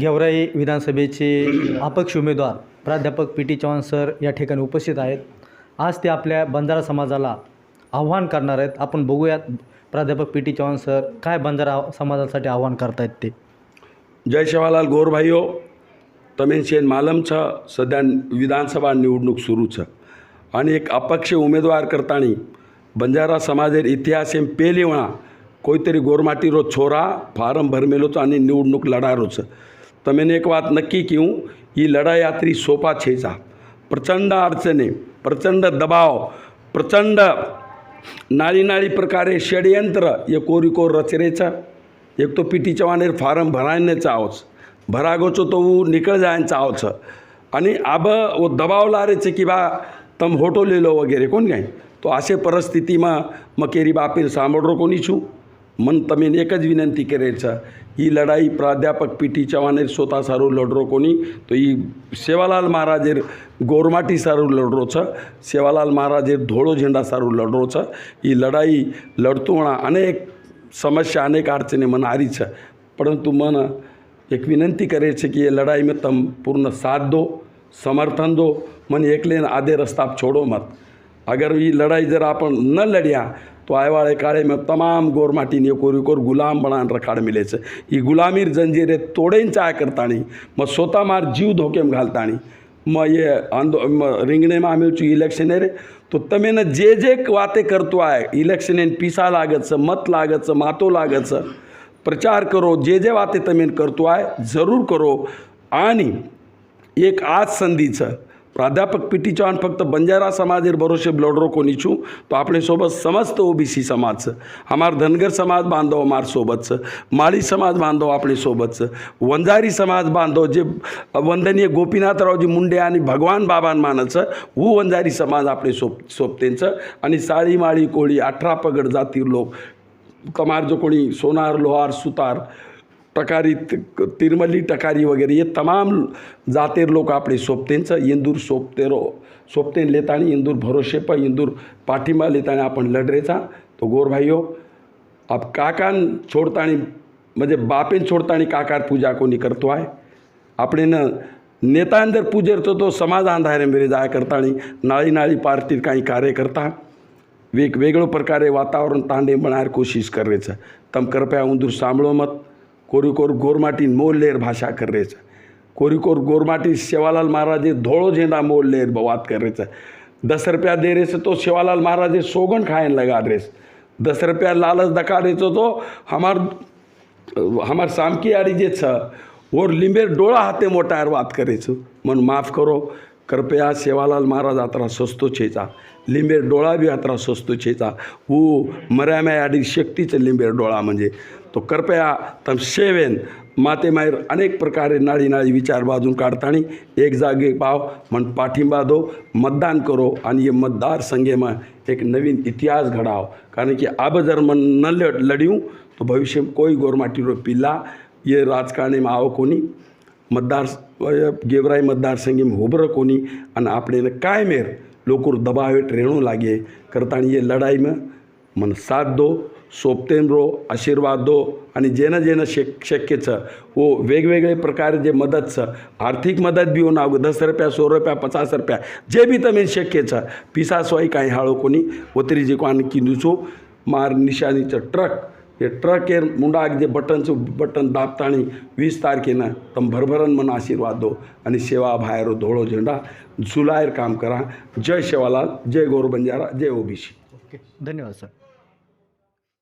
गेवराई विधानसभेचे अपक्ष उमेदवार प्राध्यापक पी टी चव्हाण सर या ठिकाणी उपस्थित आहेत. आज ते आपल्या बंजारा समाजाला आव्हान करणार आहेत. आपण बघूयात प्राध्यापक पी टी चव्हाण सर काय बंजारा समाजासाठी आव्हान करतायत ते. जय शिवालाल गौर भाईओ मालमचं मालम छ सध्या विधानसभा निवडणूक सुरूच आणि एक अपक्ष उमेदवार करताना बंजारा समाजेर इतिहास एम पेली वणा कोणतरी गोरमाटीरो छोरा फारम भरमेलोचं आणि निवडणूक लढारोचं. तो मैंने एक बात नक्की की हूँ ये लड़ा यात्री सोपा छेजा प्रचंड अड़चने प्रचंड दबाव प्रचंड नारी नारी प्रकारे षडयंत्र हे कोरिकोर रचरेचा एक तो पीटी ચવાનેર ફારમ ભરાઈને ચાહો છો. ભરાગો છો તો હું નીકળ જાય ચાહો છો. અને આબ ઓ દબાવ લારે છે કે બા તમે હોટો લઈ લો વગેરે. કોણ કાંઈ તો આશે પરિસ્થિતિમાં મકેરી બાપીને સાંભળરો કોની છું? મન તમેને એક જ વિનંતી કરે છે. એ લડાઈ પ્રાધ્યાપક પીટી ચવાણે સોતા સારું લડરો કોની? તો એ સેવાલાલ મહારાજે ગોરમાટી સારું લડરો છે. સેવાલાલ મહારાજે ધોળો ઝંડા સારું લડરો છે. એ લડાઈ લડતોણા અનેક સમસ્યા, અનેક અડચણે મને હારી છે. પરંતુ મને એક વિનંતી કરે છે કે એ લડાઈમાં તમે પૂર્ણ સાથ દો, સમર્થન દો. મને એકલેને આધે રસ્તા છોડો મત. અગર એ લડાઈ જરા આપણ ન લડ્યા तो आयवाळे काळे मग तमाम गोरमाटीने कोरी कोर गुलाम बनान रखाड मिलेच. ही गुलामीर जंजीरे तोडेन चाय करता मग स्वतः मार जीव धोकेम घालता आणि मग हे आंदो म रिंगणे मग आम्ही चू इलेक्शन रे. तो तमेनं जे जे वाते करतो आहे इलेक्शने पिसा लागतच मत लागतच मातो लागतच प्रचार करो जे जे वाते तमेन करतो आहे जरूर करो. आणि एक आज संधीचं आणि एक आज संधीचं प्राध्यापक पी टी चव्हाण फक्त बंजारा समाजेर भरोसे लढरो कोणी छू तो आपले सोबत समस्त ओबीसी समाजचं हमार धनगर समाज बांधव हमार सोबतचं माळी समाज बांधव आपले सोबतचं वंजारी समाज बांधव जे वंदनीय गोपीनाथरावजी मुंडे आणि भगवान बाबां मानाचं हू वंजारी समाज आपले सोब सोबतेंचं आणि साळी माळी कोळी अठरा पगड जाती लोक कमार जो कोणी सोनार लोहार सुतार टकारी तिरमली टकारी वगैरे हे तमाम जातेर लोक आपले सोपतेंचं इंदूर सोपतेरो सोपतेन लेताना इंदूर भरोशेप इंदूर पाठिंबा लेताना आपण लढरेचा. तो गोरभाईयो आप काकान छोडताना म्हणजे बापेन छोडताना काकार पूजा कोणी करतो आहे? आपणेनं न जर पूजेरचो तो समाज अंधारे मेरे जाय आणि नाळी नाळी पार्टीर काही कार्य करता. वेगवेगळ्या प्रकारे वातावरण तांडे म्हणायला कोशिश करेचं तम कृपया उंदूर सांभळो मत. कोरिकोर मोल लेर भाषा कर रहे छ कोरिकोर गोरमाटी सेवालाल महाराज धोड़ो झेंडा मोल लेर बात कर रहे छ दस रुपया दे रहे तो सेवालाल महाराज सोगन खाएन लगा रहे दस रुपया लालच दका देचो तो हमार हमार सामकी आड़ी जे छ और लिंबेर डोळा हाते मोटायर बात करे छु मन माफ करो कृपया सेवालाल महाराज अतरा स्वस्तो छेचा. लिंबेर डोळा बी छेचा. सस्तोचेचा हू मर्यामयाडी शक्तीचं लिंबेर डोळा म्हणजे. तो कृपया तम सेवेन. मातेमाहेर अनेक प्रकारे नाळी नाळी विचार बाजून काढताना एक जागे पाव म्हण पाठिंबा दो मतदान करो आणि हे मतदार संघेमा एक नवीन इतिहास घडाव. कारण की अब जर मन न लड़ लढ्यू तो भविष्य कोई गोरमाटी रो पिल्ला ये राजकारणी में कोणी મતદાર ગેવરાઈ મતદાર સંઘીમ હોબર કોની અને આપણે એને કાયમેર લોકો દબાવે ટ્રેણું લાગીએ કરતાની એ લડાઈમાં મને સાથ દો સોપતેન રહો, આશીર્વાદ દો અને જેને જેને શક્ય છે ઓ વેગવેગળે પ્રકારે જે મદદ છે, આર્થિક મદદ બી હોના આવું દસ રૂપિયા, સો રૂપિયા, પચાસ રૂપિયા, જે બી તમે શક્ય છે પીસા સોય કાંઈ હાળો કોની. ઓતરી જે કોને કીધું છું, માર નિશાની છે, ટ્રક हे ट्रक हे मुंडाक जे बटनचं बटन दाबताणी वीस तारखेनं तम भरभरण मन आशीर्वाद दो आणि सेवा भायर धोळो झेंडा झुलायर काम करा जय शेवालाल जय गोरबंजारा जय ओबीसी ओके धन्यवाद सर